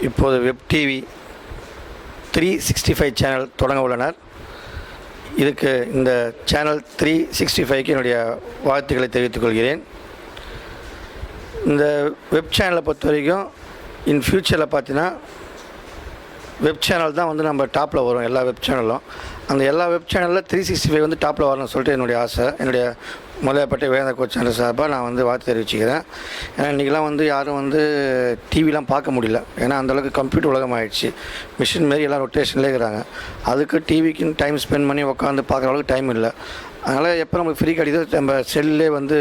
இப்போது web TV three sixty five channel தொடங்க உள்ளனர். இதுக்கு இந்த சேனல் த்ரீ சிக்ஸ்டி ஃபைவ்க்கு என்னுடைய வாழ்த்துக்களை தெரிவித்துக் கொள்கிறேன். இந்த வெப் சேனலை பொறுத்த வரைக்கும் இன் ஃப்யூச்சரில் பார்த்தீங்கன்னா வெப் சேனல் தான் வந்து நம்ம டாப்பில் வரும் எல்லா வெப் சேனலும் அந்த எல்லா வெப் சேனலில் த்ரீ சிக்ஸ்டி ஃபைவ் வந்து டாப்பில் வரணும்னு சொல்லிட்டு என்னுடைய ஆசை. என்னுடைய முதலப்பட்ட வேந்த கோச் சேனல் சார்பாக நான் வந்து வாழ்த்து தெரிவிச்சுக்கிறேன். ஏன்னா இன்றைக்கெலாம் வந்து யாரும் வந்து டிவிலாம் பார்க்க முடியல. ஏன்னா அந்தளவுக்கு கம்ப்யூட்டர் உலகம் ஆகிடுச்சு மிஷின் மாரி எல்லாம் ரொட்டேஷன்லேயே இருக்கிறாங்க. அதுக்கு டிவிக்குன்னு டைம் ஸ்பெண்ட் பண்ணி உட்காந்து பார்க்குற அளவுக்கு டைம் இல்லை. அதனால் எப்போ நமக்கு ஃப்ரீ கிடைக்குதோ நம்ம செல்லே வந்து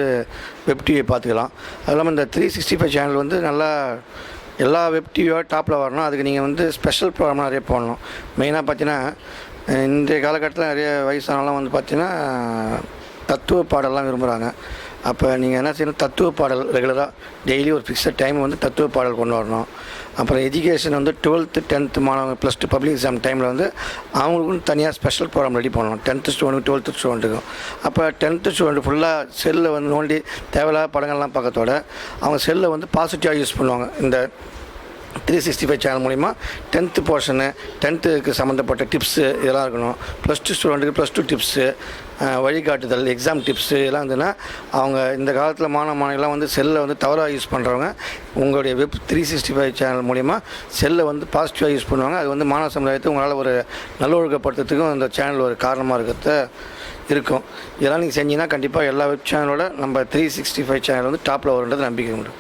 வெப் டிவியை பார்த்துக்கலாம். அது இல்லாமல் இந்த த்ரீ சிக்ஸ்டி ஃபைவ் சேனல் வந்து நல்லா எல்லா வெப் டிவியோ டாப்பில் வரணும். அதுக்கு நீங்கள் வந்து ஸ்பெஷல் ப்ரோக்ராம் நிறைய போடணும். மெயினாக பார்த்தீங்கன்னா இன்றைய காலகட்டத்தில் நிறைய வயசானலாம் வந்து பார்த்தீங்கன்னா தத்துவ பாடல்லாம் விரும்புகிறாங்க அப்போ நீங்கள் என்ன செய்யணும் தத்துவ பாடல் ரெகுலராக டெய்லி ஒரு ஃபிக்ஸட் டைம் வந்து தத்துவ பாடல் கொண்டு வரணும். அப்புறம் எஜுகேஷன் வந்து டுவெல்த்து டென்த்து மாணவங்க ப்ளஸ் டூ பப்ளிக் எக்ஸாம் டைமில் வந்து அவங்களுக்கும் தனியாக ஸ்பெஷல் ப்ரோக்ராம் ரெடி பண்ணணும். டென்த்து ஸ்டூடெண்ட் டுவெல்த்து ஸ்டூடெண்ட்டுக்கும் அப்போ டென்த்து ஸ்டூடெண்ட் ஃபுல்லாக செல்லில் வந்து நோண்டி தேவையில்லாத படங்கள்லாம் பக்கத்தோட அவங்க செல்லை வந்து பாசிட்டிவாக யூஸ் பண்ணுவாங்க. இந்த த்ரீ சிக்ஸ்டி ஃபைவ் சேனல் மூலிமா டென்த்து போர்ஷனு டென்த்துக்கு சம்மந்தப்பட்ட டிப்ஸு இதெல்லாம் இருக்கணும். ப்ளஸ் டூ ஸ்டூடெண்ட்டுக்கு ப்ளஸ் டூ டிப்ஸு வழிகாட்டுதல் எக்ஸாம் டிப்ஸு இதெல்லாம் இருந்ததுன்னா அவங்க இந்த காலத்தில் மாணவ மாணவிலாம் வந்து செல்லை வந்து தவறாக யூஸ் பண்ணுறவங்க உங்களுடைய web three sixty five channel மூலிமா செல்லை வந்து பாசிட்டிவாக யூஸ் பண்ணுவாங்க. அது வந்து மாணவ சமுதாயத்தை உங்களால் ஒரு நல்லொழுக்கப்படுத்துறதுக்கும் அந்த சேனல் ஒரு காரணமாக இருக்கிறத இருக்கும். இதெல்லாம் நீங்கள் செஞ்சீங்கன்னா கண்டிப்பாக எல்லா வெப் சேனலோட நம்ம த்ரீ சிக்ஸ்டி ஃபைவ் சேனல் வந்து டாப்பில் வருன்றது நம்பிக்கை உண்டு.